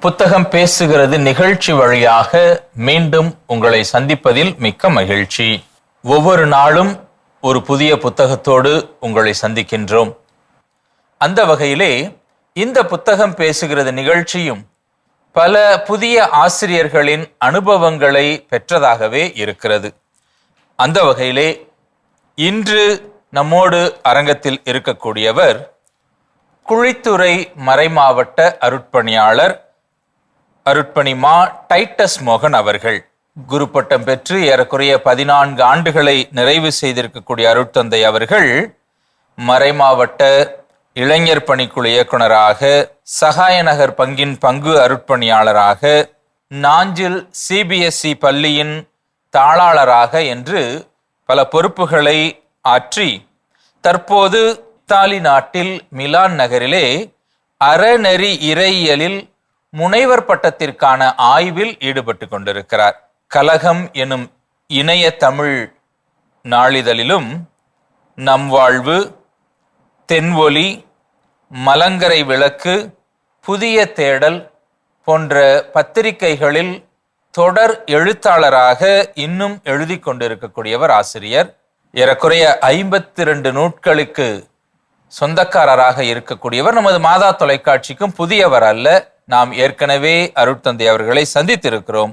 புத்தகம் பேசுகிறது நிகழ்ச்சி வழியாக மீண்டும் உங்களை சந்திப்பதில் மிக்க மகிழ்ச்சி. ஒவ்வொரு நாளும் ஒரு புதிய புத்தகத்தோடு உங்களை சந்திக்கின்றோம். அந்த வகையிலே இந்த புத்தகம் பேசுகிறது நிகழ்ச்சியும் பல புதிய ஆசிரியர்களின் அனுபவங்களை பெற்றதாகவே இருக்கிறது. அந்த வகையிலே இன்று நம்மோடு அரங்கத்தில் இருக்கக்கூடியவர் குழித்துறை மறைமாவட்ட அருட்பணியாளர் அருட்பணி மா டைட்டஸ் மோகன் அவர்கள். குரு பட்டம் பெற்று ஏறக்குறைய பதினான்கு ஆண்டுகளை நிறைவு செய்திருக்கக்கூடிய அருட்தந்தை அவர்கள் மறைமாவட்ட இளைஞர் பணிக்குழு இயக்குனராக சகாயநகர் பங்கின் பங்கு அருட்பணியாளராக நாஞ்சில் சிபிஎஸ்இ பள்ளியின் தாளாளராக என்று பல பொறுப்புகளை ஆற்றி தற்போது இத்தாலி நாட்டில் மிலான் நகரிலே அறநெறி இறையியலில் முனைவர் பட்டத்திற்கான ஆய்வில் ஈடுபட்டு கொண்டிருக்கிறார். கலகம் எனும் இணைய தமிழ் நாளிதழிலும் நம் வாழ்வு தென்வொலி மலங்கரை விளக்கு புதிய தேடல் போன்ற பத்திரிகைகளில் தொடர் எழுத்தாளராக இன்னும் எழுதி கொண்டிருக்கக்கூடியவர் ஆசிரியர். ஏறக்குறைய ஐம்பத்தி ரெண்டு நூட்களுக்கு சொந்தக்காரராக இருக்கக்கூடியவர். நமது மாதா தொலைக்காட்சிக்கும் புதியவர் அல்ல. நாம் ஏற்கனவே அருட்தந்தை அவர்களை சந்தித்திருக்கிறோம்.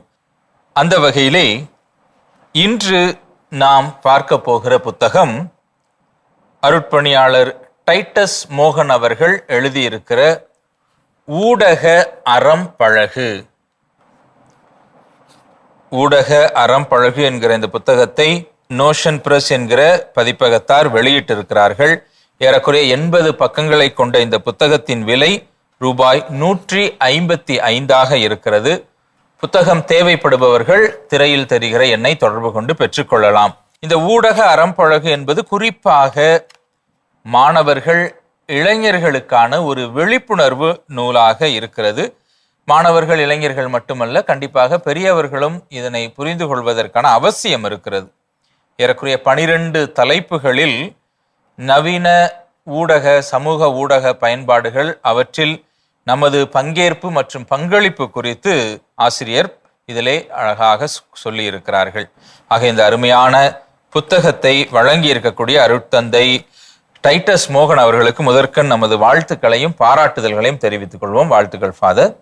அந்த வகையிலே இன்று நாம் பார்க்க போகிற புத்தகம் அருட்பணியாளர் டைட்டஸ் மோகன் அவர்கள் எழுதியிருக்கிற ஊடக அறம் பழகு. ஊடக அறம் பழகு என்கிற இந்த புத்தகத்தை நோஷன் பிரஸ் என்கிற பதிப்பகத்தார் வெளியிட்டிருக்கிறார்கள். ஏறக்குறைய எண்பது பக்கங்களை கொண்ட இந்த புத்தகத்தின் விலை ரூபாய் நூற்றி ஐம்பத்தி ஐந்தாக இருக்கிறது. புத்தகம் தேவைப்படுபவர்கள் திரையில் தெரிகிற எண்ணை தொடர்பு கொண்டு பெற்றுக்கொள்ளலாம் இந்த ஊடக அறம்பழகு என்பது குறிப்பாக மாணவர்கள் இளைஞர்களுக்கான ஒரு விழிப்புணர்வு நூலாக இருக்கிறது. மாணவர்கள் இளைஞர்கள் மட்டுமல்ல கண்டிப்பாக பெரியவர்களும் இதனை புரிந்து கொள்வதற்கான அவசியம் இருக்கிறது. ஏறக்குறைய பனிரெண்டு தலைப்புகளில் நவீன ஊடக சமூக ஊடக பயன்பாடுகள் அவற்றில் நமது பங்கேற்பு மற்றும் பங்களிப்பு குறித்து ஆசிரியர் இதிலே அழகாக சொல்லியிருக்கிறார்கள். ஆக இந்த அருமையான புத்தகத்தை வழங்கி இருக்கக்கூடிய அருட்தந்தை டைட்டஸ் மோகன் அவர்களுக்கு முதற்கண் நமது வாழ்த்துக்களையும் பாராட்டுதல்களையும் தெரிவித்துக் கொள்வோம். வாழ்த்துக்கள் ஃபாதர்.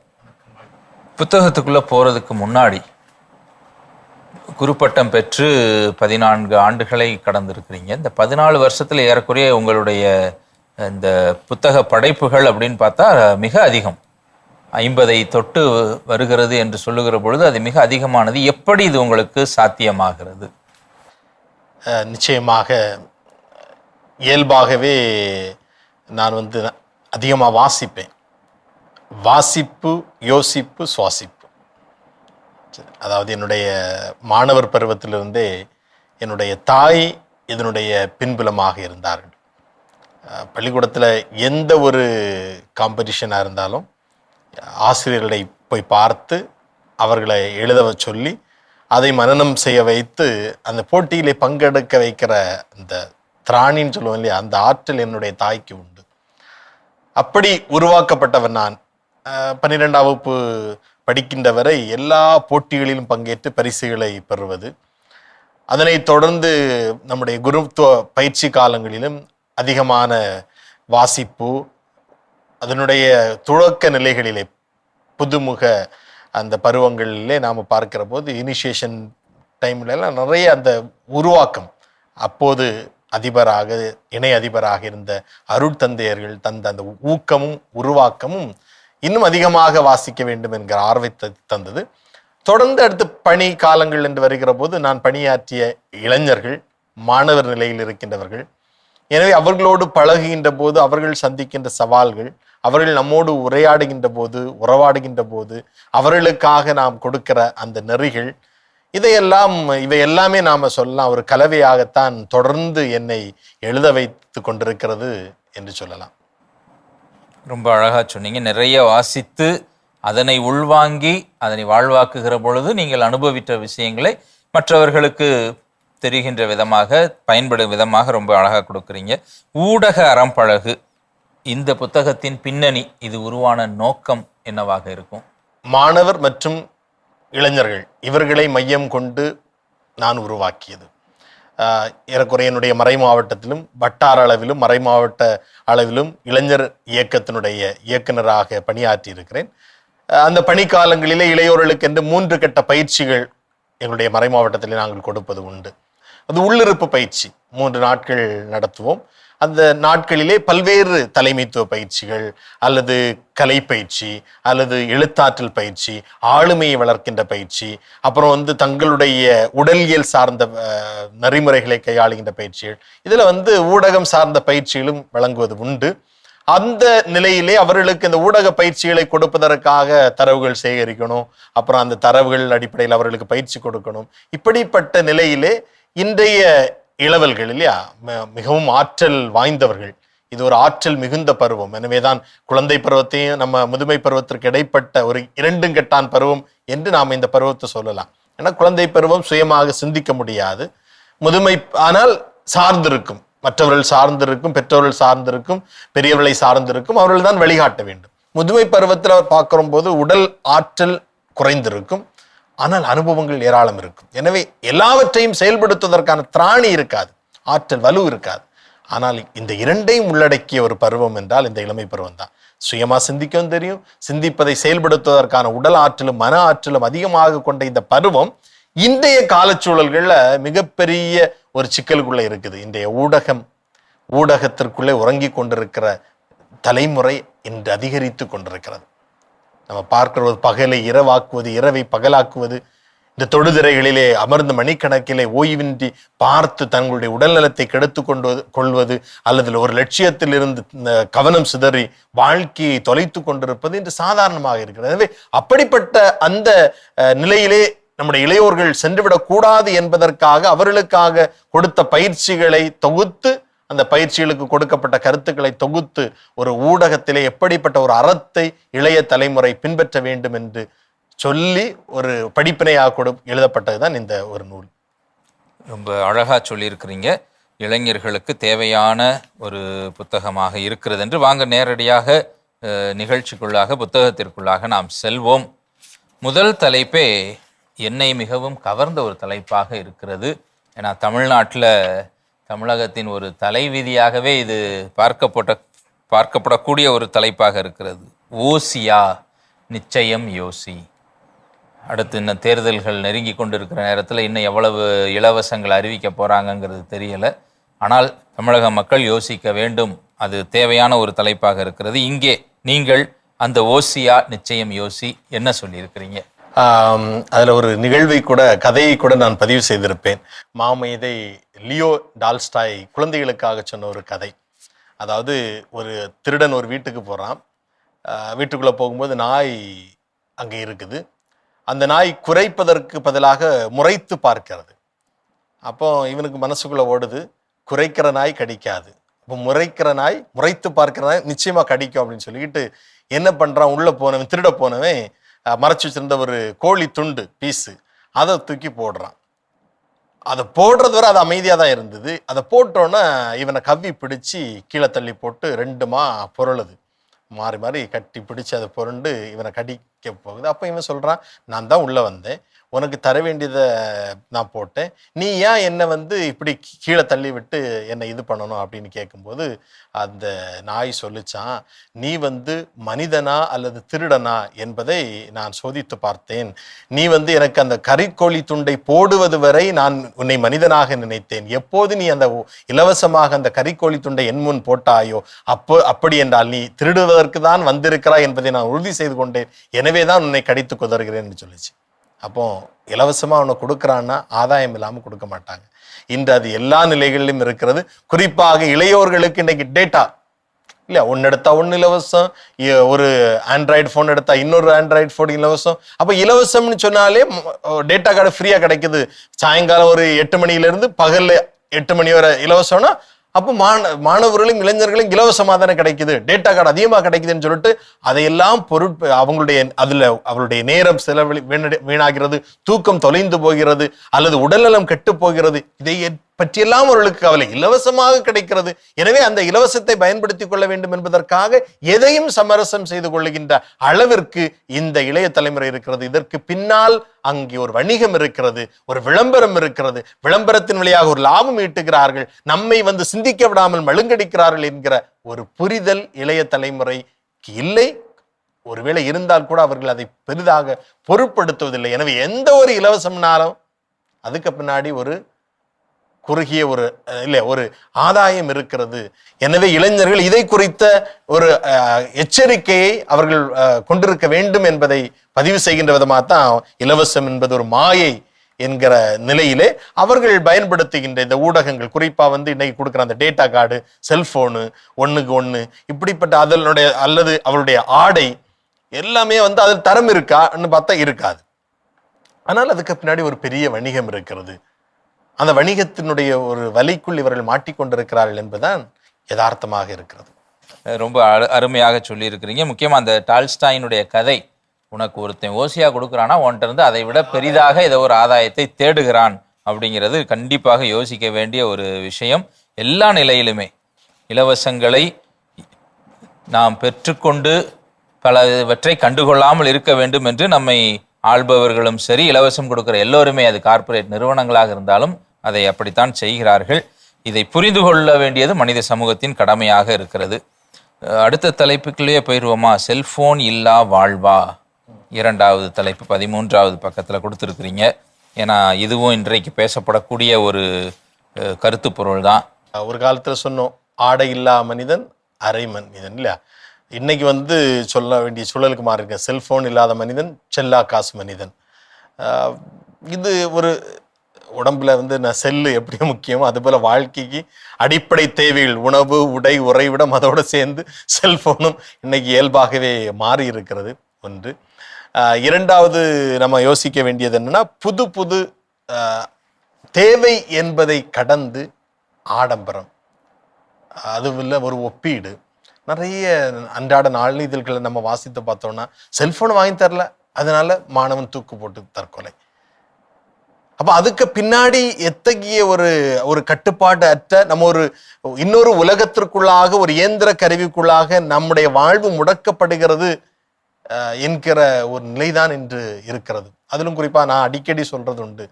புத்தகத்துக்குள்ள போறதுக்கு முன்னாடி குருப்பட்டம் பெற்று பதினான்கு ஆண்டுகளை கடந்திருக்கிறீங்க. இந்த பதினாலு வருஷத்தில் ஏறக்குறைய உங்களுடைய இந்த புத்தக படைப்புகள் அப்படின்னு பார்த்தா மிக அதிகம். ஐம்பதை தொட்டு வருகிறது என்று சொல்லுகிற பொழுது அது மிக அதிகமானது. எப்படி இது உங்களுக்கு சாத்தியமாகிறது? நிச்சயமாக இயல்பாகவே நான் வந்து அதிகமாக வாசிப்பேன். வாசிப்பு யோசிப்பு சுவாசிப்பு. சரி, அதாவது என்னுடைய மாணவர் பருவத்திலிருந்தே என்னுடைய தாய் இதனுடைய பின்புலமாக இருந்தார்கள். பள்ளிக்கூடத்தில் எந்த ஒரு காம்படிஷனாக இருந்தாலும் ஆசிரியர்களை போய் பார்த்து அவர்களை எழுத சொல்லி அதை மனநம் செய்ய வைத்து அந்த போட்டியிலே பங்கெடுக்க வைக்கிற அந்த திராணின்னு சொல்லுவோம் இல்லையா அந்த ஆற்றல் என்னுடைய தாய்க்கு உண்டு. அப்படி உருவாக்கப்பட்டவன் நான். பன்னிரெண்டாம் வகுப்பு படிக்கின்ற வரை எல்லா போட்டிகளிலும் பங்கேற்று பரிசுகளை பெறுவது. அதனைத் தொடர்ந்து நம்முடைய குருத்துவ பயிற்சி காலங்களிலும் அதிகமான வாசிப்பு அதனுடைய துவக்க நிலைகளிலே புதுமுக அந்த பருவங்களிலே நாம் பார்க்கிற போது இனிஷியேஷன் டைம்லலாம் நிறைய அந்த உருவாக்கம். அப்போது அதிபராக இணை அதிபராக இருந்த அருட்தந்தையர்கள் தந்த அந்த ஊக்கமும் உருவாக்கமும் இன்னும் அதிகமாக வாசிக்க வேண்டும் என்கிற ஆர்வத்தை தந்தது. தொடர்ந்து அடுத்து பணி காலங்கள் என்று வருகிற போது நான் பணியாற்றிய இளைஞர்கள் மாணவர் நிலையில் இருக்கின்றவர்கள் எனவே அவர்களோடு பழகுகின்ற போது அவர்கள் சந்திக்கின்ற சவால்கள் அவர்கள் நம்மோடு உரையாடுகின்ற போது உறவாடுகின்ற போது அவர்களுக்காக நாம் கொடுக்கிற அந்த நெறிகள் இதையெல்லாம் இவை எல்லாமே நாம சொல்லலாம். ஒரு கலவையாகத்தான் தொடர்ந்து என்னை எழுத வைத்து கொண்டிருக்கிறது என்று சொல்லலாம். ரொம்ப அழகா சொன்னீங்க. நிறைய வாசித்து அதனை உள்வாங்கி அதனை வாழ்வாக்குகிற பொழுது நீங்கள் அனுபவித்த விஷயங்களை மற்றவர்களுக்கு தெரிகின்ற விதமாக பயன்படும் விதமாக ரொம்ப அழகாக கொடுக்குறீங்க. ஊடக அறம்பழகு இந்த புத்தகத்தின் பின்னணி இது உருவான நோக்கம் என்னவாக இருக்கும்? மாணவர் மற்றும் இளைஞர்கள் இவர்களை மையம் கொண்டு நான் உருவாக்கியது. ஏறக்குறைய என்னுடைய மறை மாவட்டத்திலும் வட்டார அளவிலும் மறை மாவட்ட அளவிலும் இளைஞர் இயக்கத்தினுடைய இயக்குனராக பணியாற்றி இருக்கிறேன் அந்த பணிக்காலங்களிலே இளையோர்களுக்கு என்று மூன்று கட்ட பயிற்சிகள் எங்களுடைய மறை மாவட்டத்தில் நாங்கள் கொடுப்பது உண்டு. அது உள்ளிருப்பு பயிற்சி மூன்று நாட்கள் நடத்துவோம். அந்த நாட்களிலே பல்வேறு தலைமைத்துவ பயிற்சிகள் அல்லது கலை பயிற்சி அல்லது எழுத்தாற்றல் பயிற்சி ஆளுமையை வளர்க்கின்ற பயிற்சி அப்புறம் வந்து தங்களுடைய உடலியல் சார்ந்த நெறிமுறைகளை கையாளுகின்ற பயிற்சிகள். இதில் வந்து ஊடகம் சார்ந்த பயிற்சிகளும் வழங்குவது உண்டு. அந்த நிலையிலே அவர்களுக்கு இந்த ஊடக பயிற்சிகளை கொடுப்பதற்காக தரவுகள் சேகரிக்கணும். அப்புறம் அந்த தரவுகள் அடிப்படையில் அவர்களுக்கு பயிற்சி கொடுக்கணும். இப்படிப்பட்ட நிலையிலே இன்றைய இளவல்கள் இல்லையா? ம- மிகவும் ஆற்றல் வாய்ந்தவர்கள். இது ஒரு ஆற்றல் மிகுந்த பருவம். எனவேதான் குழந்தை பருவத்தையும் நம்ம முதுமை பருவத்திற்கு இடைப்பட்ட ஒரு இரண்டும் கெட்டான் பருவம் என்று நாம் இந்த பருவத்தை சொல்லலாம். ஏன்னா குழந்தை பருவம் சுயமாக சிந்திக்க முடியாது. முதுமை ஆனால் சார்ந்திருக்கும். மற்றவர்கள் சார்ந்திருக்கும் பெற்றோர்கள் சார்ந்திருக்கும் பெரியவர்களை சார்ந்திருக்கும் அவர்கள் தான் வழிகாட்ட வேண்டும். முதுமை பருவத்தில் அவர் பார்க்கிற போது உடல் ஆற்றல் குறைந்திருக்கும். ஆனால் அனுபவங்கள் ஏராளம் இருக்கும். எனவே எல்லாவற்றையும் செயல்படுத்துவதற்கான திராணி இருக்காது. ஆற்றல் வலு இருக்காது. ஆனால் இந்த இரண்டையும் உள்ளடக்கிய ஒரு பருவம் என்றால் இந்த இளமை பருவம் தான். சுயமா சிந்திக்கவும் தெரியும். சிந்திப்பதை செயல்படுத்துவதற்கான உடல் ஆற்றலும் மன ஆற்றலும் அதிகமாக கொண்ட இந்த பருவம் இன்றைய காலச்சூழல்களில் மிகப்பெரிய ஒரு சிக்கலுக்குள்ளே இருக்குது. இன்றைய ஊடகம் ஊடகத்திற்குள்ளே உறங்கி கொண்டிருக்கிற தலைமுறை இன்று அதிகரித்து கொண்டிருக்கிறது. நம்ம பார்க்கிறது பகலை இரவாக்குவது இரவை பகலாக்குவது. இந்த தொடுதிரைகளிலே அமர்ந்து மணிக்கணக்கிலே ஓய்வின்றி பார்த்து தங்களுடைய உடல்நலத்தை கெடுத்து கொண்டு கொள்வது அல்லது ஒரு லட்சியத்தில் இருந்து கவனம் சிதறி வாழ்க்கையை தொலைத்து கொண்டிருப்பது இன்று சாதாரணமாக இருக்கிறது. எனவே அப்படிப்பட்ட அந்த நிலையிலே நம்முடைய இளையோர்கள் சென்றுவிடக்கூடாது என்பதற்காக அவர்களுக்காக கொடுத்த பயிற்சிகளை தொகுத்து அந்த பயிற்சிகளுக்கு கொடுக்கப்பட்ட கருத்துக்களை தொகுத்து ஒரு ஊடகத்திலே எப்படிப்பட்ட ஒரு அறத்தை இளைய தலைமுறை பின்பற்ற வேண்டும் என்று சொல்லி ஒரு படிப்பினையாக கொடு எழுதப்பட்டதுதான் இந்த ஒரு நூல். ரொம்ப அழகா சொல்லியிருக்கிறீங்க. இளைஞர்களுக்கு தேவையான ஒரு புத்தகமாக இருக்கிறது என்று வாங்க நேரடியாக நிகழ்ச்சிக்குள்ளாக புத்தகத்திற்குள்ளாக நாம் செல்வோம். முதல் தலைப்பே என்னை மிகவும் கவர்ந்த ஒரு தலைப்பாக இருக்கிறது. ஏன்னா தமிழ்நாட்டில் தமிழகத்தின் ஒரு தலைவிதியாகவே இது பார்க்கப்பட்ட பார்க்கப்படக்கூடிய ஒரு தலைப்பாக இருக்கிறது. ஓசியா நிச்சயம் யோசி. அடுத்து இன்னும் தேர்தல்கள் நெருங்கி கொண்டிருக்கிற நேரத்தில் இன்னும் எவ்வளவு இலவசங்கள் அறிவிக்க போகிறாங்கங்கிறது தெரியலை. ஆனால் தமிழக மக்கள் யோசிக்க வேண்டும். அது தேவையான ஒரு தலைப்பாக இருக்கிறது. இங்கே நீங்கள் அந்த ஓசியா நிச்சயம் யோசி என்ன சொல்லியிருக்கிறீங்க? அதில் ஒரு நிகழ்வை கூட கதையை கூட நான் பதிவு செய்திருப்பேன். மாமேதை லியோ டால்ஸ்டாய் குழந்தைகளுக்காக சொன்ன ஒரு கதை. அதாவது ஒரு திருடன் ஒரு வீட்டுக்கு போகிறான் வீட்டுக்குள்ளே போகும்போது நாய் அங்கே இருக்குது. அந்த நாய் குறைப்பதற்கு பதிலாக முறைத்து பார்க்கிறது. அப்போ இவனுக்கு மனசுக்குள்ளே ஓடுது குறைக்கிற நாய் கடிக்காது. இப்போ முறைக்கிற நாய் முறைத்து பார்க்கிற நாய் நிச்சயமாக கடிக்கும் அப்படின்னு சொல்லிக்கிட்டு என்ன பண்ணுறான் உள்ளே போனவன் திருட போனவன் மறைச்சி வச்சிருந்த ஒரு கோழி துண்டு பீஸு அதை தூக்கி போடுறான். அதை போடுறது வரை அது அமைதியாக தான் இருந்தது. அதை போட்டோன்னே இவனை கவ்வி பிடிச்சி கீழே தள்ளி போட்டு ரெண்டுமா பொருளுது. மாறி மாறி கட்டி பிடிச்சி அதை புரண்டு இவனை கடி போகுது. அப்போ இவன் சொல்கிறான் நான் தான் உள்ளே வந்தேன். உனக்கு தர வேண்டியதை நான் போட்டேன். நீ ஏன் என்னை வந்து இப்படி கீழே தள்ளி விட்டு என்னை இது பண்ணணும்? அப்படின்னு கேட்கும்போது அந்த நாய் சொல்லிச்சான் நீ வந்து மனிதனா அல்லது திருடனா என்பதை நான் சோதித்து பார்த்தேன். நீ வந்து எனக்கு அந்த கறிக்கோழி துண்டை போடுவது வரை நான் உன்னை மனிதனாக நினைத்தேன். எப்போது நீ அந்த இலவசமாக அந்த கறிக்கோழி துண்டை என் முன் போட்டாயோ அப்போ அப்படி என்றால் நீ திருடுவதற்கு தான் வந்திருக்கிறாய் என்பதை நான் உறுதி செய்து கொண்டேன். எனவே தான் உன்னை கடித்து குதறுகிறேன்னு சொல்லிச்சு. அப்போ இலவசமா அவனை கொடுக்குறான்னா ஆதாயம் இல்லாம கொடுக்க மாட்டாங்க. இன்று அது எல்லா நிலைகளிலும் இருக்கிறது. குறிப்பாக இளையோர்களுக்கு இன்னைக்கு டேட்டா இல்லை ஒன்று எடுத்தா ஒன்று இலவசம் ஒரு ஆண்ட்ராய்டு ஃபோன் எடுத்தா இன்னொரு ஆண்ட்ராய்டு ஃபோன் இலவசம். அப்போ இலவசம்னு சொன்னாலே டேட்டா கார்டு ஃப்ரீயாக கிடைக்குது. சாயங்காலம் ஒரு எட்டு மணியிலேருந்து பகல்ல எட்டு மணி வரை இலவசம்னா அப்போ மாண மாணவர்களும் இளைஞர்களும் இலவசமாக தானே கிடைக்குது. டேட்டா கார்டு அதிகமாக கிடைக்குதுன்னு சொல்லிட்டு அதையெல்லாம் பொருட் அவங்களுடைய அதில் அவருடைய நேரம் செலவழி வீணாகிறது தூக்கம் தொலைந்து போகிறது அல்லது உடல்நலம் கெட்டு போகிறது இதை பற்றியெல்லாம் அவர்களுக்கு கவலை இலவசமாக கிடைக்கிறது. எனவே அந்த இலவசத்தை பயன்படுத்திக் கொள்ள வேண்டும் என்பதற்காக எதையும் சமரசம் செய்து கொள்ளுகின்ற அளவிற்கு இந்த இளைய தலைமுறை இருக்கிறது. இதற்கு பின்னால் அங்கே ஒரு வணிகம் இருக்கிறது ஒரு விளம்பரம் இருக்கிறது. விளம்பரத்தின் வழியாக ஒரு லாபம் ஈட்டுகிறார்கள். நம்மை வந்து சிந்திக்க விடாமல் மழுங்கடிக்கிறார்கள் என்கிற ஒரு புரிதல் இளைய தலைமுறைக்கு இல்லை. ஒருவேளை இருந்தால் கூட அவர்கள் அதை பெரிதாக பொருட்படுத்துவதில்லை. எனவே எந்த ஒரு இலவசம்னாலும் அதுக்கு பின்னாடி ஒரு குறுகிய ஒரு இல்லை ஒரு ஆதாயம் இருக்கிறது. எனவே இளைஞர்கள் இதை குறித்த ஒரு எச்சரிக்கையை அவர்கள் கொண்டிருக்க வேண்டும் என்பதை பதிவு செய்கின்ற விதமாக தான் இலவசம் என்பது ஒரு மாயை என்கிற நிலையிலே அவர்கள் பயன்படுத்துகின்ற இந்த ஊடகங்கள். குறிப்பாக வந்து இன்னைக்கு கொடுக்குற அந்த டேட்டா கார்டு செல்போனு ஒன்றுக்கு ஒன்று இப்படிப்பட்ட அதனுடைய அல்லது அவருடைய ஆடை எல்லாமே வந்து அதில் தரம் இருக்கான்னு பார்த்தா இருக்காது. ஆனால் அதுக்கு பின்னாடி ஒரு பெரிய வணிகம் இருக்கிறது. அந்த வணிகத்தினுடைய ஒரு வலைக்குள் இவர்கள் மாட்டிக்கொண்டிருக்கிறார்கள் என்பதுதான் யதார்த்தமாக இருக்கிறது. ரொம்ப அரு அருமையாக சொல்லியிருக்கிறீங்க. முக்கியமாக அந்த டால்ஸ்டாயினுடைய கதை உனக்கு ஒருத்தன் ஓசியா கொடுக்குறானா உன்கிட்ட இருந்து அதை விட பெரிதாக ஏதோ ஒரு ஆதாயத்தை தேடுகிறான் அப்படிங்கிறது கண்டிப்பாக யோசிக்க வேண்டிய ஒரு விஷயம். எல்லா நிலையிலுமே இலவசங்களை நாம் பெற்றுக்கொண்டு பலவற்றை கண்டுகொள்ளாமல் இருக்க வேண்டும் என்று நம்மை ஆள்பவர்களும் சரி இலவசம் கொடுக்குற எல்லோருமே அது கார்ப்பரேட் நிறுவனங்களாக இருந்தாலும் அதை அப்படித்தான் செய்கிறார்கள். இதை புரிந்து கொள்ள வேண்டியது மனித சமூகத்தின் கடமையாக இருக்கிறது. அடுத்த தலைப்புக்குள்ளேயே போயிடுவோமா? செல்போன் இல்லா வாழ்வா? இரண்டாவது தலைப்பு பதிமூன்றாவது பக்கத்தில் கொடுத்துருக்குறீங்க. ஏன்னா இதுவும் இன்றைக்கு பேசப்படக்கூடிய ஒரு கருத்து பொருள் தான். ஒரு காலத்தில் சொன்னோம் ஆடை இல்லா மனிதன் அரை மனிதன் இல்லையா? இன்னைக்கு வந்து சொல்ல வேண்டிய சூழலுக்கு மாறி செல்ஃபோன் இல்லாத மனிதன் செல்லா காசு மனிதன். இது ஒரு உடம்புல வந்து நான் செல்லு எப்படி முக்கியமோ அதுபோல் வாழ்க்கைக்கு அடிப்படை தேவைகள் உணவு உடை உறைவிடம் அதோடு சேர்ந்து செல்ஃபோனும் இன்னைக்கு இயல்பாகவே மாறி இருக்கிறது. ஒன்று. இரண்டாவது நம்ம யோசிக்க வேண்டியது என்னன்னா புது புது தேவை என்பதை கடந்து ஆடம்பரம். அதுவும் ஒரு ஒப்பீடு. நிறைய அன்றாட நாளிதழ்களை நம்ம வாசித்து பார்த்தோம்னா செல்ஃபோன் வாங்கி தரல. அதனால மாணவன் தூக்கு போட்டு தற்கொலை. அப்ப அதுக்கு பின்னாடி எத்தகைய ஒரு ஒரு கட்டுப்பாடு அற்ற நம்ம ஒரு இன்னொரு உலகத்திற்குள்ளாக ஒரு இயந்திர கருவிக்குள்ளாக நம்முடைய வாழ்வு முடக்கப்படுகிறது என்கிற ஒரு நிலைதான் இன்று இருக்கிறது. அதிலும் குறிப்பா நான் அடிக்கடி சொல்றது உண்டு.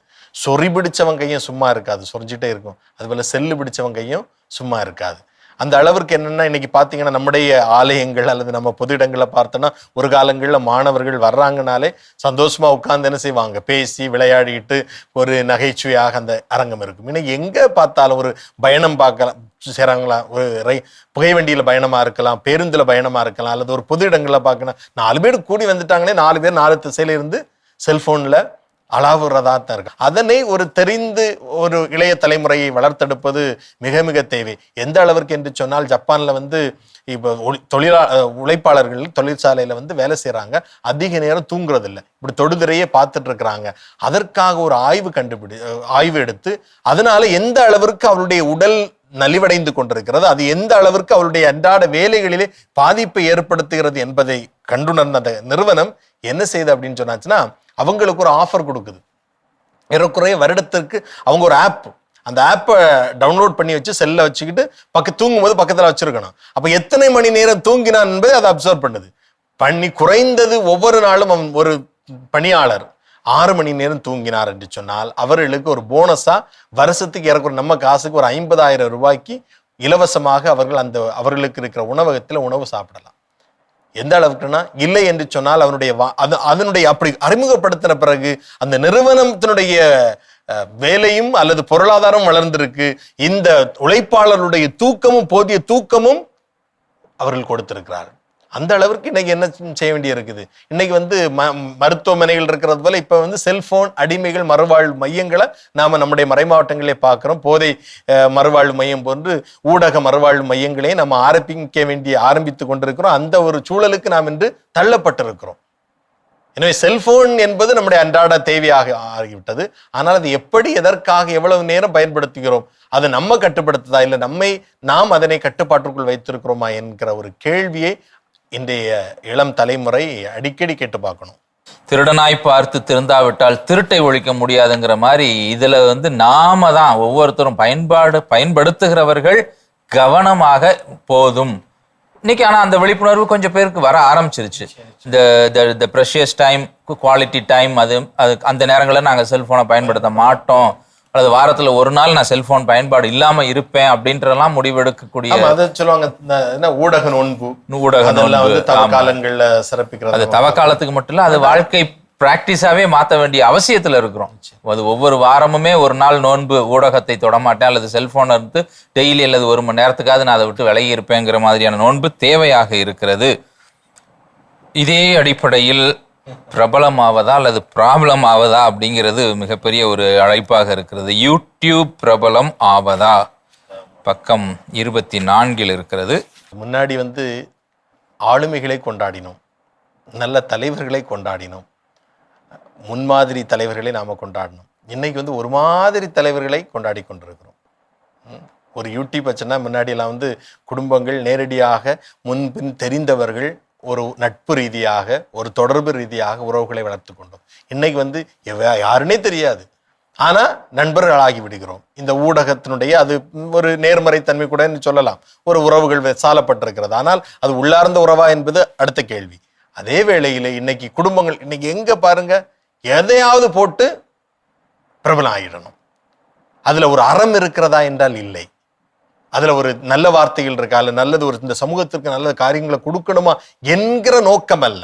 சொறி பிடிச்சவன் கையும் சும்மா இருக்காது. சொரிஞ்சிட்டே இருக்கும். அதுபோல செல்லு பிடிச்சவன் கையும் சும்மா இருக்காது. அந்த அளவிற்கு என்னென்னா இன்னைக்கு பார்த்தீங்கன்னா நம்முடைய ஆலயங்கள் அல்லது நம்ம பொது இடங்களை பார்த்தோன்னா ஒரு காலங்களில் மாணவர்கள் வர்றாங்கனாலே சந்தோஷமாக உட்காந்து என்ன செய்வாங்க? பேசி விளையாடிட்டு ஒரு நகைச்சுவையாக அந்த அரங்கம் இருக்கும். ஏன்னா எங்கே பார்த்தாலும் ஒரு பயணம் பார்க்கலாம் செய்கிறாங்களா ஒரு ரை புகை வண்டியில் பயணமாக இருக்கலாம் பேருந்தில் பயணமாக இருக்கலாம் அல்லது ஒரு பொது இடங்களில் பார்க்கலாம் நாலு பேர் கூடி வந்துட்டாங்களே நாலு பேர் நாலு திசையில இருந்து அளாவுறதா தான் இருக்கு. அதனை ஒரு தெரிந்து ஒரு இளைய தலைமுறையை வளர்த்தெடுப்பது மிக மிக தேவை. எந்த அளவிற்கு என்று சொன்னால் ஜப்பானில் வந்து இப்போ ஒளி- தொழிலா உழைப்பாளர்கள் தொழிற்சாலையில் வந்து வேலை செய்கிறாங்க அதிக நேரம் தூங்குறதில்லை. இப்படி தொடுதிரையே பார்த்துட்டு இருக்கிறாங்க அதற்காக ஒரு ஆய்வு கண்டுபிடி ஆய்வு எடுத்து அதனால எந்த அளவிற்கு அவருடைய உடல் நலிவடைந்து கொண்டிருக்கிறது. அது எந்த அளவிற்கு அவருடைய அன்றாட வேலைகளிலே பாதிப்பை ஏற்படுத்துகிறது என்பதை கண்டுணர்ந்த அந்த நிறுவனம் என்ன செய்யுது அப்படின்னு சொன்னாச்சுன்னா அவங்களுக்கு ஒரு ஆஃபர் கொடுக்குது. ஏறக்குறைய வருடத்திற்கு அவங்க ஒரு ஆப் அந்த ஆப்பை டவுன்லோட் பண்ணி வச்சு செல்ல வச்சுக்கிட்டு பக்க தூங்கும்போது பக்கத்தில் வச்சிருக்கணும். அப்போ எத்தனை மணி நேரம் தூங்கினான் என்பதை அதை அப்சர்வ் பண்ணுது. பண்ணி குறைந்தது ஒவ்வொரு நாளும் ஒரு பணியாளர். ஆறு மணி நேரம் தூங்கினார் என்று சொன்னால் அவர்களுக்கு ஒரு போனஸா வருஷத்துக்கு இறக்குற நம்ம காசுக்கு ஒரு ஐம்பதாயிரம் ரூபாய்க்கு இலவசமாக அவர்கள் அந்த அவர்களுக்கு இருக்கிற உணவகத்தில் உணவு சாப்பிடலாம். எந்த அளவுக்குன்னா இல்லை என்று சொன்னால் அவனுடைய அது அதனுடைய அப்படி அறிமுகப்படுத்தின பிறகு அந்த நிறுவனத்தினுடைய வேலையும் அல்லது பொருளாதாரம் வளர்ந்திருக்கு. இந்த உழைப்பாளருடைய தூக்கமும் போதிய தூக்கமும் அவர்கள் கொடுத்திருக்கிறார்கள். அந்த அளவிற்கு இன்னைக்கு என்ன செய்ய வேண்டிய இருக்குது? இன்னைக்கு வந்து ம மருத்துவமனைகள் இருக்கிறது போல இப்போ வந்து செல்போன் அடிமைகள் மறுவாழ்வு மையங்களை நாம நம்முடைய மறைமாவட்டங்களே பார்க்குறோம். போதை மறுவாழ்வு மையம் போன்று ஊடக மறுவாழ்வு மையங்களே நம்ம ஆரம்பிக்க வேண்டிய ஆரம்பித்து கொண்டிருக்கிறோம். அந்த ஒரு சூழலுக்கு நாம் இன்று தள்ளப்பட்டிருக்கிறோம். எனவே செல்போன் என்பது நம்முடைய அன்றாட தேவையாக ஆகிவிட்டது. ஆனால் அது எப்படி எதற்காக எவ்வளவு நேரம் பயன்படுத்துகிறோம்? அது நம்ம கட்டுப்படுத்துதா? இல்லை நம்மை நாம் அதனை கட்டுப்பாட்டுக்குள் வைத்திருக்கிறோமா? என்கிற ஒரு கேள்வியை இன்றைய இளம் தலைமுறை அடிக்கடி கேட்டு பார்க்கணும். திருடனாய் பார்த்து திருந்தாவிட்டால் திருட்டை ஒழிக்க முடியாதுங்கிற மாதிரி இதுல வந்து நாம தான் ஒவ்வொருத்தரும் பயன்பாடு பயன்படுத்துகிறவர்கள் கவனமாக போதும். இன்னைக்கு ஆனா அந்த விழிப்புணர்வு கொஞ்சம் பேருக்கு வர ஆரம்பிச்சிருச்சு. இந்த the precious time quality time அது அது அந்த நேரங்களில் நாங்கள் செல்ஃபோனை பயன்படுத்த மாட்டோம். அல்லது வாரத்துல ஒரு நாள் நான் செல்போன் பயன்பாடு இல்லாம இருப்பேன் அப்படின்றதெல்லாம் முடிவெடுக்கக்கூடிய அதை சொல்லுவாங்க என்ன ஊடக நோன்பு. ஊடக நோன்பு. காலங்கள்ல அது சிறப்பிக்கிறது தவ காலத்துக்கு மட்டும் இல்ல அது வாழ்க்கை பிராக்டிஸாவே மாத்த வேண்டிய அவசியத்துல இருக்கிறோம். அது ஒவ்வொரு வாரமுமே ஒரு நாள் நோன்பு ஊடகத்தை தொடமாட்டேன் அல்லது செல்போனை இருந்து டெய்லி அல்லது ஒரு மணி நேரத்துக்காவது நான் அதை விட்டு விலகி இருப்பேங்கிற மாதிரியான நோன்பு தேவையாக இருக்கிறது. இதே அடிப்படையில் பிரபலமாவதா அல்லது ப்ராப்ளம் ஆவதா அப்படிங்கிறது மிகப்பெரிய ஒரு அழைப்பாக இருக்கிறது. யூடியூப் பிரபலம் ஆவதா? பக்கம் இருபத்தி நான்கில் இருக்கிறது. முன்னாடி வந்து ஆளுமைகளை கொண்டாடினோம். நல்ல தலைவர்களை கொண்டாடினோம். முன்மாதிரி தலைவர்களை நாம் கொண்டாடினோம். இன்றைக்கி வந்து ஒரு மாதிரி தலைவர்களை கொண்டாடி கொண்டிருக்கிறோம். ஒரு யூடியூப் வச்சுன்னா முன்னாடியெல்லாம் வந்து குடும்பங்கள் நேரடியாக முன்பின் தெரிந்தவர்கள் ஒரு நட்பு ரீதியாக ஒரு தொடர்பு ரீதியாக உறவுகளை வளர்த்து கொண்டோம். இன்னைக்கு வந்து யாருன்னே தெரியாது. ஆனா நண்பர்களாகி விடுகிறோம். இந்த ஊடகத்தினுடைய அது ஒரு நேர்மறை தன்மை கூட சொல்லலாம். ஒரு உறவுகள் சாலப்பட்டிருக்கிறது. ஆனால் அது உள்ளார்ந்த உறவா என்பது அடுத்த கேள்வி. அதே வேளையில் இன்னைக்கு குடும்பங்கள் இன்னைக்கு எங்க பாருங்க எதையாவது போட்டு பிரபலம் ஆயிடணும் அதுல ஒரு அறம் இருக்கிறதா என்றால் இல்லை. அதில் ஒரு நல்ல வார்த்தைகள் இருக்கா? இல்லை நல்லது ஒரு இந்த சமூகத்திற்கு நல்ல காரியங்களை கொடுக்கணுமா என்கிற நோக்கம் அல்ல.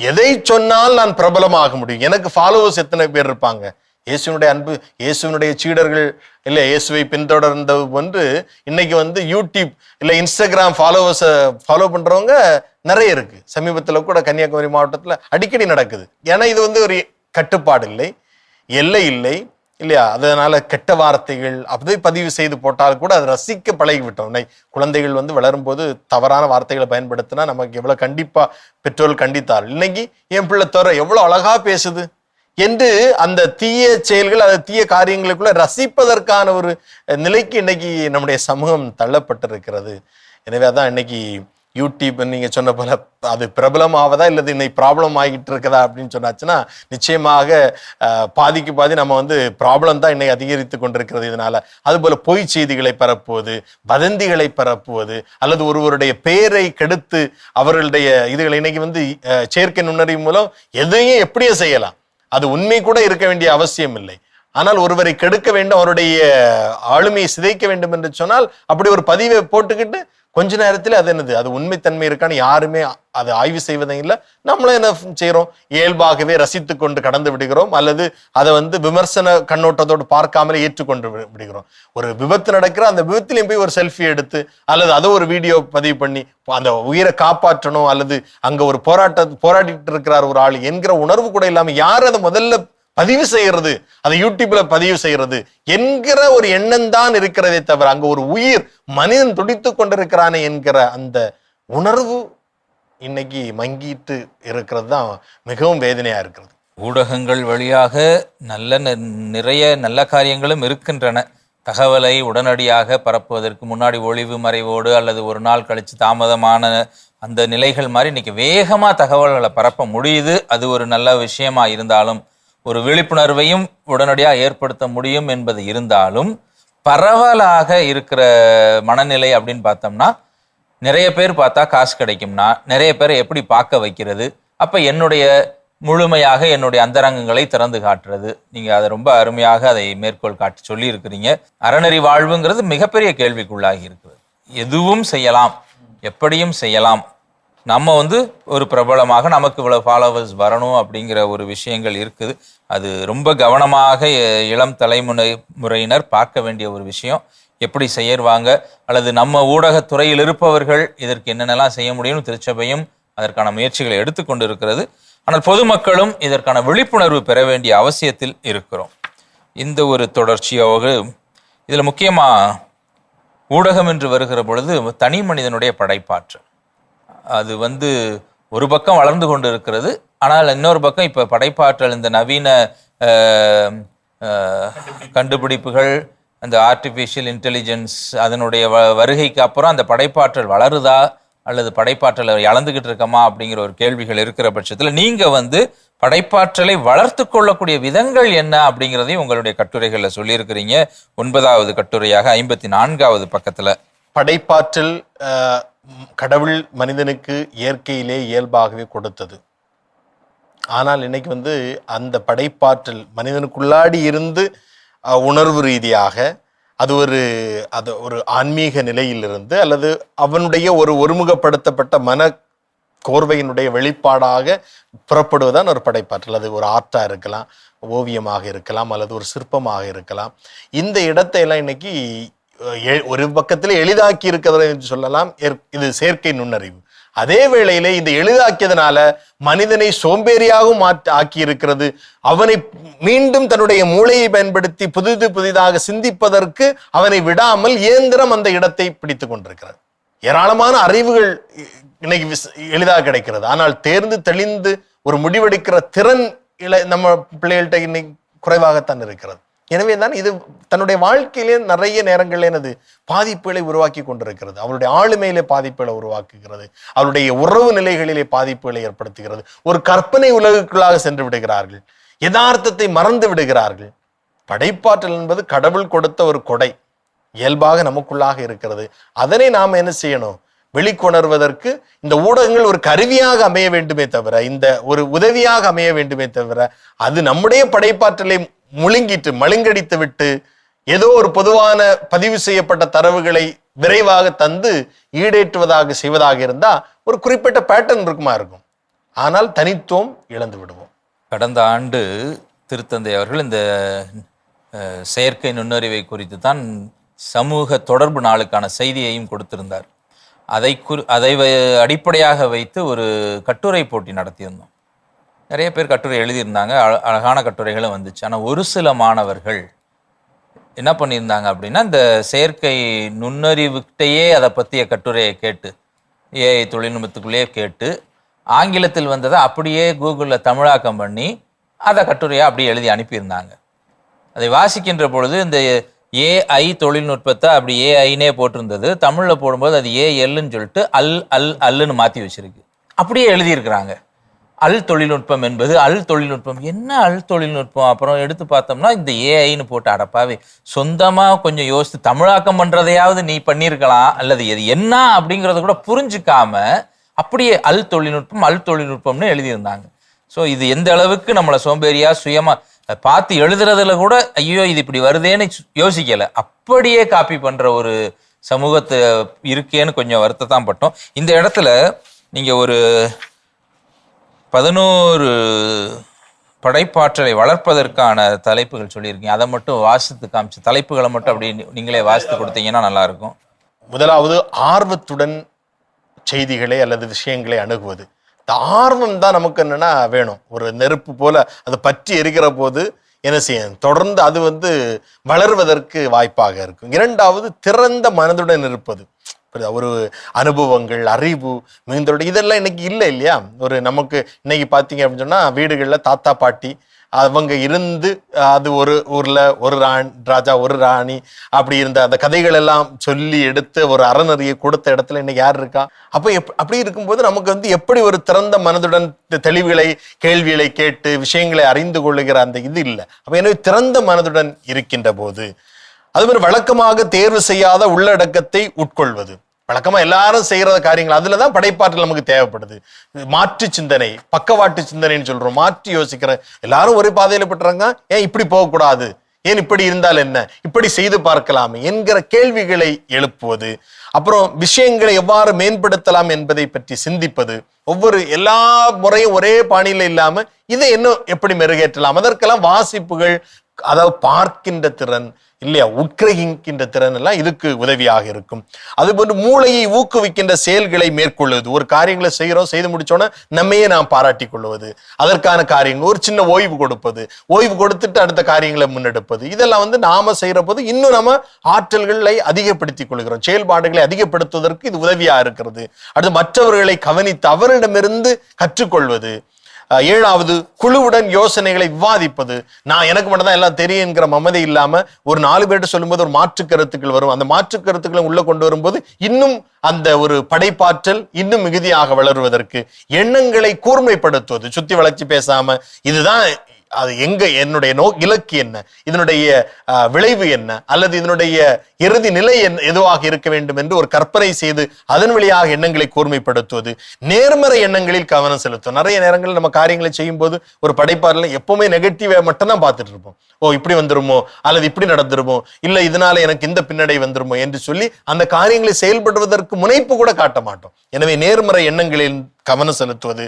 எதை சொன்னால் நான் பிரபலமாக முடியும்? எனக்கு ஃபாலோவர்ஸ் எத்தனை பேர் இருப்பாங்க? இயேசுனுடைய அன்பு இயேசுனுடைய சீடர்கள் இல்லை இயேசுவை பின்தொடர்ந்த ஒன்று இன்னைக்கு வந்து யூடியூப் இல்லை இன்ஸ்டாகிராம் ஃபாலோவர்ஸை ஃபாலோ பண்ணுறவங்க நிறைய இருக்கு. சமீபத்தில் கூட கன்னியாகுமரி மாவட்டத்தில் அடிக்கடி நடக்குது. ஏன்னா இது வந்து ஒரு கட்டுப்பாடு இல்லை எல்லை இல்லை. இல்லையா? அதனால கெட்ட வார்த்தைகள் அப்படி பதிவு செய்து போட்டால் கூட அதை ரசிக்க பழகிவிட்டோம். இன்னை குழந்தைகள் வந்து வளரும்போது தவறான வார்த்தைகளை பயன்படுத்தினா நமக்கு எவ்வளோ கண்டிப்பாக பெற்றோர் கண்டித்தார். இன்னைக்கு என் பிள்ளை துறை எவ்வளோ அழகா பேசுது என்று அந்த தீய செயல்கள் அந்த தீய காரியங்களுக்குள்ள ரசிப்பதற்கான ஒரு நிலைக்கு இன்னைக்கு நம்முடைய சமூகம் தள்ளப்பட்டிருக்கிறது. எனவே அதான் இன்னைக்கு யூடியூப் நீங்க சொன்ன போல அது பிரபலம் ஆவதா இல்லது இன்னைக்கு ப்ராப்ளம் ஆகிட்டு இருக்கதா அப்படின்னு சொன்னாச்சுன்னா நிச்சயமாக பாதிக்கு பாதி நம்ம வந்து ப்ராப்ளம் தான் இன்னைக்கு அதிகரித்து கொண்டிருக்கிறது இதனால. அதுபோல பொய் செய்திகளை பரப்புவது வதந்திகளை பரப்புவது அல்லது ஒருவருடைய பெயரை கெடுத்து அவர்களுடைய இதுகளை இன்னைக்கு வந்து செயற்கை நுண்ணறிவு மூலம் எதையும் எப்படியே செய்யலாம். அது உண்மை கூட இருக்க வேண்டிய அவசியம் இல்லை. ஆனால் ஒருவரை கெடுக்க வேண்டும் அவருடைய ஆளுமையை சிதைக்க வேண்டும் என்று சொன்னால் அப்படி ஒரு பதிவை போட்டுக்கிட்டு கொஞ்ச நேரத்தில் அது என்னது? அது உண்மைத்தன்மை இருக்கான்னு யாருமே அதை ஆய்வு செய்வதும் இல்லை. நம்மளும் என்ன செய்கிறோம் இயல்பாகவே ரசித்து கொண்டு கடந்து விடுகிறோம். அல்லது அதை வந்து விமர்சன கண்ணோட்டத்தோடு பார்க்காமலே ஏற்றுக்கொண்டு விடுகிறோம். ஒரு விபத்து நடக்கிற அந்த விபத்திலையும் போய் ஒரு செல்ஃபி எடுத்து அல்லது அதை ஒரு வீடியோ பதிவு பண்ணி அந்த உயிரை காப்பாற்றணும் அல்லது அங்கே ஒரு போராட்ட போராடிட்டு இருக்கிறார் ஒரு ஆள் என்கிற உணர்வு கூட இல்லாமல் யார் அதை முதல்ல பதிவு செய்யறது அதை யூடியூப்ல பதிவு செய்யறது என்கிற ஒரு எண்ணம் தான் இருக்கிறதே தவிர அங்க ஒரு உயிர் மனிதன் துடித்து கொண்டிருக்கிறானே என்கிற அந்த உணர்வு இன்னைக்கு மங்கிட்டு இருக்கிறது தான் மிகவும் வேதனையா இருக்கிறது. ஊடகங்கள் வழியாக நல்ல நிறைய நல்ல காரியங்களும் இருக்கின்றன. தகவலை உடனடியாக பரப்புவதற்கு முன்னாடி ஒளிவு மறைவோடு அல்லது ஒரு நாள் கழித்து தாமதமான அந்த நிலைகள் மாதிரி இன்னைக்கு வேகமாக தகவல்களை பரப்ப முடியுது. அது ஒரு நல்ல விஷயமா இருந்தாலும் ஒரு விழிப்புணர்வையும் உடனடியாக ஏற்படுத்த முடியும் என்பது இருந்தாலும் பரவலாக இருக்கிற மனநிலை அப்படின்னு பார்த்தோம்னா நிறைய பேர் பார்த்தா காசு கிடைக்கும்னா நிறைய பேரை எப்படி பார்க்க வைக்கிறது அப்போ என்னுடைய முழுமையாக என்னுடைய அந்தரங்கங்களை திறந்து காட்டுறது. நீங்கள் அதை ரொம்ப அருமையாக அதை மேற்கோள் காட்டி சொல்லியிருக்கிறீங்க. அறநெறி வாழ்வுங்கிறது மிகப்பெரிய கேள்விக்குள்ளாகி இருக்கிறது. எதுவும் செய்யலாம் எப்படியும் செய்யலாம் நம்ம வந்து ஒரு பிரபலமாக நமக்கு இவ்வளவு ஃபாலோவர்ஸ் வரணும் அப்படிங்கிற ஒரு விஷயங்கள் இருக்குது. அது ரொம்ப கவனமாக இளம் தலைமுறை முறையினர் பார்க்க வேண்டிய ஒரு விஷயம். எப்படி செய்யறாங்க அல்லது நம்ம ஊடகத்துறையில் இருப்பவர்கள் இதற்கு என்னென்னலாம் செய்ய முடியும்னு திருச்சபையும் அதற்கான முயற்சிகளை எடுத்துக்கொண்டு இருக்கிறது ஆனால் பொதுமக்களும் இதற்கான விழிப்புணர்வு பெற வேண்டிய அவசியத்தில் இருக்கிறோம். இந்த ஒரு தொடர்ச்சியாக இதில் முக்கியமாக ஊடகம் என்று வருகிற பொழுது தனி மனிதனுடைய படைப்பாற்றல். அது வந்து ஒரு பக்கம் வளர்ந்து கொண்டு இருக்கிறது ஆனால் இன்னொரு பக்கம் இப்போ படைப்பாற்றல் இந்த நவீன கண்டுபிடிப்புகள் அந்த ஆர்டிஃபிஷியல் இன்டெலிஜென்ஸ் அதனுடைய வ- வருகைக்கு அப்புறம் அந்த படைப்பாற்றல் வளருதா? அல்லது படைப்பாற்றலை இழந்துகிட்டு இருக்கமா? அப்படிங்கிற ஒரு கேள்விகள் இருக்கிற பட்சத்தில் நீங்கள் வந்து படைப்பாற்றலை வளர்த்து கொள்ளக்கூடிய விதங்கள் என்ன? அப்படிங்கிறதையும் உங்களுடைய கட்டுரைகளில் சொல்லியிருக்கிறீங்க. ஒன்பதாவது கட்டுரையாக ஐம்பத்தி நான்காவது பக்கத்தில். படைப்பாற்றல் கடவுள் மனிதனுக்கு இயற்கையிலே இயல்பாகவே கொடுத்தது. ஆனால் இன்னைக்கு வந்து அந்த படைப்பாற்றல் மனிதனுக்குள்ளாடி இருந்து உணர்வு ரீதியாக அது ஒரு அது ஒரு ஆன்மீக நிலையிலிருந்து அல்லது அவனுடைய ஒரு ஒருமுகப்படுத்தப்பட்ட மன கோர்வையினுடைய வெளிப்பாடாக புறப்படுவதான் ஒரு படைப்பாற்றல். அது ஒரு ஆர்ட்டாக இருக்கலாம் ஓவியமாக இருக்கலாம் அல்லது ஒரு சிற்பமாக இருக்கலாம். இந்த இடத்தை எல்லாம் இன்னைக்கு ஒரு பக்கத்தில் எளிதாக்கி இருக்கிறது என்று சொல்லலாம். ஏற்- இது செயற்கை நுண்ணறிவு. அதே வேளையிலே இந்த எளிதாக்கியதனால மனிதனை சோம்பேறியாகவும் ஆக்கி இருக்கிறது அவனை மீண்டும் தன்னுடைய மூளையை பயன்படுத்தி புதிது புதிதாக சிந்திப்பதற்கு அவனை விடாமல் இயந்திரம் அந்த இடத்தை பிடித்து கொண்டிருக்கிறது. ஏராளமான அறிவுகள் இன்னைக்கு எளிதாக கிடைக்கிறது. ஆனால் தேர்ந்து தெளிந்து ஒரு முடிவெடுக்கிற திறன் இள நம்ம பிள்ளைகள்கிட்ட இன்னைக்கு குறைவாகத்தான் இருக்கிறது. எனவே தான் இது தன்னுடைய வாழ்க்கையிலே நிறைய நேரங்களில் எனது பாதிப்புகளை உருவாக்கி கொண்டிருக்கிறது. அவருடைய ஆளுமையிலே பாதிப்புகளை உருவாக்குகிறது. அவருடைய உறவு நிலைகளிலே பாதிப்புகளை ஏற்படுத்துகிறது. ஒரு கற்பனை உலகுக்குள்ளாக சென்று விடுகிறார்கள். யதார்த்தத்தை மறந்து விடுகிறார்கள். படைப்பாற்றல் என்பது கடவுள் கொடுத்த ஒரு கொடை. இயல்பாக நமக்குள்ளாக இருக்கிறது. அதனை நாம் என்ன செய்யணும்? வெளிக்கொணர்வதற்கு இந்த ஊடகங்கள் ஒரு கருவியாக அமைய வேண்டுமே தவிர இந்த ஒரு உதவியாக அமைய வேண்டுமே தவிர அது நம்முடைய படைப்பாற்றலை முழுங்கிட்டு மழுங்கடித்து விட்டு ஏதோ ஒரு பொதுவான பதிவு செய்யப்பட்ட தரவுகளை விரைவாக தந்து ஈடேற்றுவதாக செய்வதாக இருந்தால் ஒரு குறிப்பிட்ட பேட்டர்ன் இருக்குமா இருக்கும். ஆனால் தனித்துவம் இழந்து விடுவோம். கடந்த ஆண்டு திருத்தந்தை அவர்கள் இந்த செயற்கை நுண்ணறிவை குறித்து தான் சமூக தொடர்பு நாளுக்கான செய்தியையும் கொடுத்திருந்தார். அதை குறி அதை வ- அடிப்படையாக வைத்து ஒரு கட்டுரை போட்டி நடத்தியிருந்தோம். நிறைய பேர் கட்டுரை எழுதியிருந்தாங்க அழ- அழகான கட்டுரைகளும் வந்துச்சு. ஆனால் ஒரு சில மாணவர்கள் என்ன பண்ணியிருந்தாங்க அப்படின்னா இந்த செயற்கை நுண்ணறிவுக்கிட்டேயே அதை பற்றிய கட்டுரையை கேட்டு ஏஐ தொழில்நுட்பத்துக்குள்ளேயே கேட்டு ஆங்கிலத்தில் வந்ததை அப்படியே கூகுளில் தமிழாக்கம் பண்ணி அதை கட்டுரையாக அப்படியே எழுதி அனுப்பியிருந்தாங்க. அதை வாசிக்கின்ற பொழுது இந்த ஏஐ தொழில்நுட்பத்தை அப்படி ஏஐனே போட்டிருந்தது. தமிழில் போடும்போது அது ஏஎல்னு சொல்லிட்டு அல் அல் அல்லுன்னு மாற்றி வச்சிருக்கு. அப்படியே எழுதியிருக்கிறாங்க. அல் தொழில்நுட்பம் என்பது அல் தொழில்நுட்பம். என்ன அல் தொழில்நுட்பம்? அப்புறம் எடுத்து பார்த்தோம்னா இந்த ஏஐன்னு போட்டு அடப்பாவே. சொந்தமாக கொஞ்சம் யோசித்து தமிழாக்கம் பண்ணுறதையாவது நீ பண்ணியிருக்கலாம் அல்லது இது என்ன அப்படிங்கிறத கூட புரிஞ்சுக்காம அப்படியே அல் தொழில்நுட்பம் அல் தொழில்நுட்பம்னு எழுதியிருந்தாங்க. ஸோ இது எந்த அளவுக்கு நம்மளை சோம்பேறியா சுயமாக பார்த்து எழுதுறதுல கூட ஐயோ இது இப்படி வருதேன்னு யோசிக்கலை. அப்படியே காப்பி பண்ணுற ஒரு சமூகத்தை இருக்கேன்னு கொஞ்சம் வருத்தத்தான் பட்டோம் இந்த இடத்துல நீங்கள் ஒரு பதினோரு படைப்பாற்றலை வளர்ப்பதற்கான தலைப்புகள் சொல்லியிருக்கீங்க. அதை மட்டும் வாசித்து காமிச்சு தலைப்புகளை மட்டும் அப்படி நீங்களே வாசித்து கொடுத்தீங்கன்னா நல்லா இருக்கும் முதலாவது ஆர்வத்துடன் செய்திகளை அல்லது விஷயங்களை அணுகுவது. இந்த ஆர்வம் தான் நமக்கு என்னன்னா வேணும். ஒரு நெருப்பு போல அது பற்றி எரிகிற போது என்ன செய்யும் தொடர்ந்து அது வந்து வளர்வதற்கு வாய்ப்பாக இருக்கும். இரண்டாவது திறந்த மனதுடன் இருப்பது. ஒரு அனுபவங்கள் அறிவு மிகுந்தோட இதெல்லாம் இன்னைக்கு இல்லை இல்லையா? ஒரு நமக்கு இன்னைக்கு பார்த்தீங்க அப்படின்னு சொன்னா வீடுகளில் தாத்தா பாட்டி அவங்க இருந்து அது ஒரு ஊர்ல ஒரு ராணி ராஜா ஒரு ராணி அப்படி இருந்த அந்த கதைகள் எல்லாம் சொல்லி எடுத்து ஒரு அறநறியை கொடுத்த இடத்துல இன்னைக்கு யார் இருக்கா? அப்போ எப்- அப்படி இருக்கும்போது நமக்கு வந்து எப்படி ஒரு திறந்த மனதுடன் தெளிவுகளை கேள்விகளை கேட்டு விஷயங்களை அறிந்து கொள்ளுகிற அந்த இது இல்லை. அப்போ எனவே திறந்த மனதுடன் இருக்கின்ற போது அது மாதிரி வழக்கமாக தேர்வு செய்யாத உள்ளடக்கத்தை உட்கொள்வது. வழக்கமா எல்லாரும் செய்கிற காரியங்கள் அதுலதான் படைப்பாற்றல் நமக்கு தேவைப்படுது. மாற்று சிந்தனை பக்கவாட்டு சிந்தனைன்னு சொல்றோம். மாற்றி யோசிக்கிற எல்லாரும் ஒரே பாதையில பட்டுறாங்க ஏன் இப்படி போகக்கூடாது? ஏன் இப்படி இருந்தால் என்ன? இப்படி செய்து பார்க்கலாமே என்கிற கேள்விகளை எழுப்புவது அப்புறம் விஷயங்களை எவ்வாறு மேம்படுத்தலாம் என்பதை பற்றி சிந்திப்பது ஒவ்வொரு எல்லா முறையும் ஒரே பாணியில இல்லாமல் இதை இன்னும் எப்படி மெருகேற்றலாம்? அதற்கெல்லாம் வாசிப்புகள் அதாவது பார்க்கின்ற திறன் இல்லையா உட்கிரகிக்கின்ற திறன் எல்லாம் இதுக்கு உதவியாக இருக்கும். அதுபோன்று மூளையை ஊக்குவிக்கின்ற செயல்களை மேற்கொள்வது. ஒரு காரியங்களை செய்கிறோம் செய்து முடிச்சோன்னா நம்மையே நாம் பாராட்டி கொள்வது. அதற்கான காரியங்கள் ஒரு சின்ன ஓய்வு கொடுப்பது ஓய்வு கொடுத்துட்டு அடுத்த காரியங்களை முன்னெடுப்பது. இதெல்லாம் வந்து நாம செய்கிற போது இன்னும் நம்ம ஆற்றல்களை அதிகப்படுத்திக் கொள்கிறோம். செயல்பாடுகளை அதிகப்படுத்துவதற்கு இது உதவியாக இருக்கிறது. அடுத்து மற்றவர்களை கவனித்து அவரிடமிருந்து கற்றுக்கொள்வது. ஏழாவது குழுவுடன் யோசனைகளை விவாதிப்பது. நான் எனக்கு மட்டும் தான் எல்லாம் தெரியுங்கிற மமதை இல்லாம ஒரு நாலு பேர்கிட்ட சொல்லும்போது ஒரு மாற்று கருத்துக்கள் வரும். அந்த மாற்று கருத்துக்களை உள்ள கொண்டு வரும்போது இன்னும் அந்த ஒரு படைப்பாற்றல் இன்னும் மிகுதியாக வளருவதற்கு எண்ணங்களை கூர்மைப்படுத்துவது. சுத்தி வளர்ச்சி பேசாம இதுதான் அது எங்க என்னுடைய நோ இலக்கு என்ன? இதனுடைய விளைவு என்ன? அல்லது இதனுடைய இறுதி நிலை என்ன எதுவாக இருக்க வேண்டும் என்று ஒரு கற்பனை செய்து அதன் வழியாக எண்ணங்களை கூர்மைப்படுத்துவது நேர்மறை எண்ணங்களில் கவனம் செலுத்தும் நிறைய நேரங்களில் நம்ம காரியங்களை செய்யும் போது ஒரு படைப்பாளர் எப்பவுமே நெகட்டிவை மட்டும்தான் பார்த்துட்டு இருப்போம். ஓ இப்படி வந்துருமோ? அல்லது இப்படி நடந்துருமோ? இல்லை இதனால எனக்கு இந்த பின்னடை வந்துருமோ? என்று சொல்லி அந்த காரியங்களை செயல்படுவதற்கு முனைப்பு கூட காட்ட மாட்டோம். எனவே நேர்மறை எண்ணங்களில் கவனம் செலுத்துவது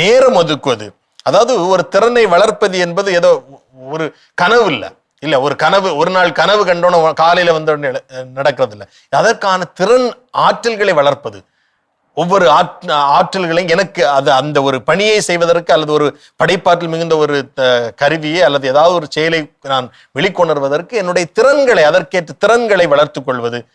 நேரம் ஒதுக்குவது அதாவது ஒரு திறனை வளர்ப்பது என்பது ஏதோ ஒரு கனவு இல்லை. இல்லை ஒரு கனவு ஒரு நாள் கனவு கண்டோன்னு காலையில் வந்த நடக்கிறது இல்லை. அதற்கான திறன் ஆற்றல்களை வளர்ப்பது. ஒவ்வொரு ஆற்றல்களையும் எனக்கு அது அந்த ஒரு பணியை செய்வதற்கு அல்லது ஒரு படைப்பாற்றல் மிகுந்த ஒரு த- கருவியை அல்லது ஏதாவது ஒரு செயலை நான் வெளிக்கொணர்வதற்கு என்னுடைய திறன்களை அதற்கேற்ற திறன்களை வளர்த்துக் கொள்வது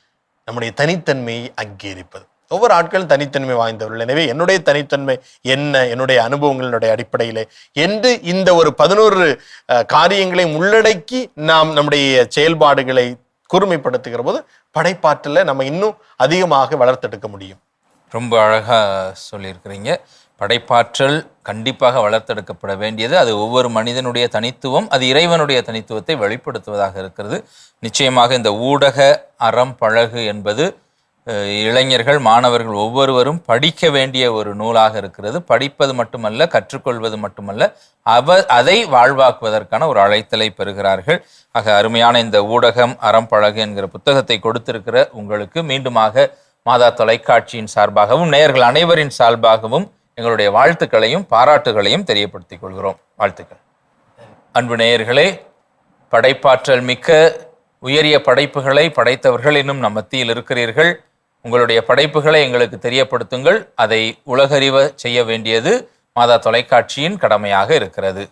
நம்முடைய தனித்தன்மையை அங்கீகரிப்பது. ஒவ்வொரு ஆட்களும் தனித்தன்மை வாய்ந்தவர்கள். எனவே என்னுடைய தனித்தன்மை என்ன? என்னுடைய அனுபவங்களுடைய அடிப்படையிலே. என்று இந்த ஒரு பதினோரு காரியங்களை உள்ளடக்கி நாம் நம்முடைய செயல்பாடுகளை கூர்மைப்படுத்துகிற போது படைப்பாற்றலை நம்ம இன்னும் அதிகமாக வளர்த்தெடுக்க முடியும். ரொம்ப அழகா சொல்லியிருக்கிறீங்க. படைப்பாற்றல் கண்டிப்பாக வளர்த்தெடுக்கப்பட வேண்டியது. அது ஒவ்வொரு மனிதனுடைய தனித்துவம் அது இறைவனுடைய தனித்துவத்தை வெளிப்படுத்துவதாக இருக்கிறது. நிச்சயமாக இந்த ஊடக அறம் பழகு என்பது இளைஞர்கள் மாணவர்கள் ஒவ்வொருவரும் படிக்க வேண்டிய ஒரு நூலாக இருக்கிறது. படிப்பது மட்டுமல்ல கற்றுக்கொள்வது மட்டுமல்ல அவ அதை வாழ்வாக்குவதற்கான ஒரு அழைத்தலை பெறுகிறார்கள். ஆக அருமையான இந்த ஊடகம் அறம் பழகு என்கிற புத்தகத்தை கொடுத்திருக்கிற உங்களுக்கு மீண்டுமாக மாதா தொலைக்காட்சியின் சார்பாகவும் நேயர்கள் அனைவரின் சார்பாகவும் எங்களுடைய வாழ்த்துக்களையும் பாராட்டுகளையும் தெரியப்படுத்திக் கொள்கிறோம். வாழ்த்துக்கள். அன்பு நேயர்களே படைப்பாற்றல் மிக்க உயரிய படைப்புகளை படைத்தவர்கள் இன்னும் நம் மத்தியில் இருக்கிறீர்கள். உங்களுடைய படைப்புகளை எங்களுக்கு தெரியப்படுத்துங்கள். அதை உலகறிவ செய்ய வேண்டியது மாதா தொலைக்காட்சியின் கடமையாக இருக்கிறது.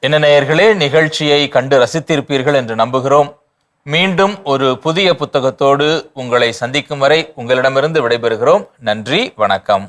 என்ன நேயர்களே நிகழ்ச்சியை கண்டு ரசித்திருப்பீர்கள் என்று நம்புகிறோம். மீண்டும் ஒரு புதிய புத்தகத்தோடு உங்களை சந்திக்கும் வரை உங்களிடமிருந்து விடைபெறுகிறோம். நன்றி வணக்கம்.